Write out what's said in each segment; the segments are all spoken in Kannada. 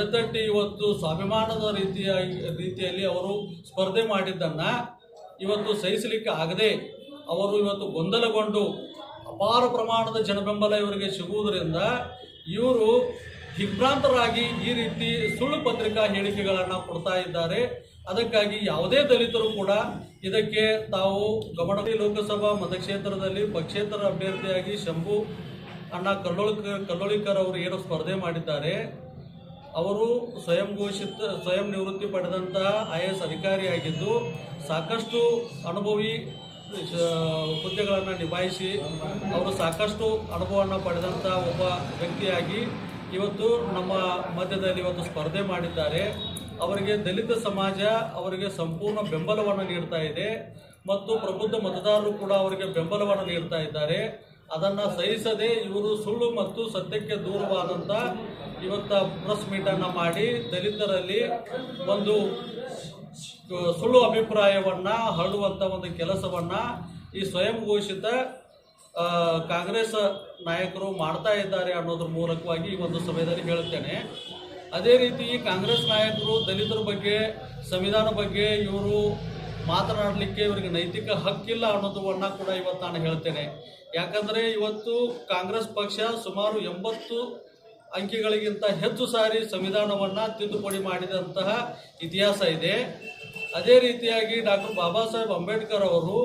ರೀತಿ ಇವತ್ತು ಸ್ವಾಭಿಮಾನದ ರೀತಿಯ, ರೀತಿಯಲ್ಲಿ ಅವರು ಸ್ಪರ್ಧೆ ಮಾಡಿದ್ದನ್ನು ಇವತ್ತು ಸಹಿಸಲಿಕ್ಕೆ ಆಗದೆ ಅವರು ಇವತ್ತು ಗೊಂದಲಗೊಂಡು ಅಪಾರ ಪ್ರಮಾಣದ ಜನಬೆಂಬಲ ಇವರಿಗೆ ಸಿಗುವುದರಿಂದ ಇವರು ದಿಗ್ಭ್ರಾಂತರಾಗಿ ಈ ರೀತಿ ಸುಳ್ಳು ಪತ್ರಿಕಾ ಹೇಳಿಕೆಗಳನ್ನು ಕೊಡ್ತಾ ಇದ್ದಾರೆ. ಅದಕ್ಕಾಗಿ ಯಾವುದೇ ದಲಿತರು ಕೂಡ ಇದಕ್ಕೆ ತಾವು ಗಮನ ಲೋಕಸಭಾ ಮತಕ್ಷೇತ್ರದಲ್ಲಿ ಪಕ್ಷೇತರ ಅಭ್ಯರ್ಥಿಯಾಗಿ ಶಂಭು ಅಣ್ಣ ಕಲ್ಲೋಳಿಕರ್ ಕಲ್ಲೋಳಿಕರ್ ಅವರು ಏನು ಸ್ಪರ್ಧೆ ಮಾಡಿದ್ದಾರೆ? ಅವರು ಸ್ವಯಂ ಘೋಷಿತ, ಸ್ವಯಂ ನಿವೃತ್ತಿ ಪಡೆದಂತಹ ಐ ಎಸ್ ಅಧಿಕಾರಿಯಾಗಿದ್ದು ಸಾಕಷ್ಟು ಅನುಭವಿ ಹುದ್ದೆಗಳನ್ನು ನಿಭಾಯಿಸಿ ಅವರು ಸಾಕಷ್ಟು ಅನುಭವವನ್ನು ಪಡೆದಂಥ ಒಬ್ಬ ವ್ಯಕ್ತಿಯಾಗಿ ಇವತ್ತು ನಮ್ಮ ಮಧ್ಯದಲ್ಲಿ ಇವತ್ತು ಸ್ಪರ್ಧೆ ಮಾಡಿದ್ದಾರೆ. ಅವರಿಗೆ ದಲಿತ ಸಮಾಜ ಅವರಿಗೆ ಸಂಪೂರ್ಣ ಬೆಂಬಲವನ್ನು ನೀಡ್ತಾ ಇದೆ ಮತ್ತು ಪ್ರಬುದ್ಧ ಮತದಾರರು ಕೂಡ ಅವರಿಗೆ ಬೆಂಬಲವನ್ನು ನೀಡ್ತಾ ಇದ್ದಾರೆ. ಅದನ್ನು ಸಹಿಸದೆ ಇವರು ಸುಳ್ಳು ಮತ್ತು ಸತ್ಯಕ್ಕೆ ದೂರವಾದಂಥ ಇವತ್ತ ಪ್ರೆಸ್ ಮೀಟನ್ನು ಮಾಡಿ ದಲಿತರಲ್ಲಿ ಒಂದು ಸುಳ್ಳು ಅಭಿಪ್ರಾಯವನ್ನ ಹರಡುವಂಥ ಒಂದು ಕೆಲಸವನ್ನ ಈ ಸ್ವಯಂ ಘೋಷಿತ ಕಾಂಗ್ರೆಸ್ ನಾಯಕರು ಮಾಡ್ತಾ ಇದ್ದಾರೆ ಅನ್ನೋದ್ರ ಮೂಲಕವಾಗಿ ಈ ಒಂದು ಸಮಯದಲ್ಲಿ ಹೇಳುತ್ತೇನೆ. ಅದೇ ರೀತಿ ಕಾಂಗ್ರೆಸ್ ನಾಯಕರು ದಲಿತರ ಬಗ್ಗೆ ಸಂವಿಧಾನ ಬಗ್ಗೆ ಇವರು ಮಾತನಾಡಲಿಕ್ಕೆ ಇವರಿಗೆ ನೈತಿಕ ಹಕ್ಕಿಲ್ಲ ಅನ್ನೋದನ್ನ ಕೂಡ ಇವತ್ತು ನಾನು ಹೇಳ್ತೇನೆ. ಯಾಕಂದ್ರೆ ಇವತ್ತು ಕಾಂಗ್ರೆಸ್ ಪಕ್ಷ ಸುಮಾರು ಎಂಬತ್ತು ಅಂಕಿಗಳಿಗಿಂತ ಹೆಚ್ಚು ಸಾರಿ ಸಂವಿಧಾನವನ್ನ ತಿದ್ದುಪಡಿ ಮಾಡಿದಂತಹ ಇತಿಹಾಸ ಇದೆ. ಅದೇ ರೀತಿಯಾಗಿ ಡಾಕ್ಟರ್ ಬಾಬಾ ಸಾಹೇಬ್ ಅಂಬೇಡ್ಕರ್ ಅವರು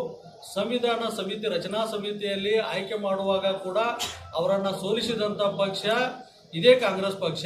ಸಂವಿಧಾನ ಸಮಿತಿ, ರಚನಾ ಸಮಿತಿಯಲ್ಲಿ ಆಯ್ಕೆ ಮಾಡುವಾಗ ಕೂಡ ಅವರನ್ನು ಸೋಲಿಸಿದಂಥ ಪಕ್ಷ ಇದೇ ಕಾಂಗ್ರೆಸ್ ಪಕ್ಷ.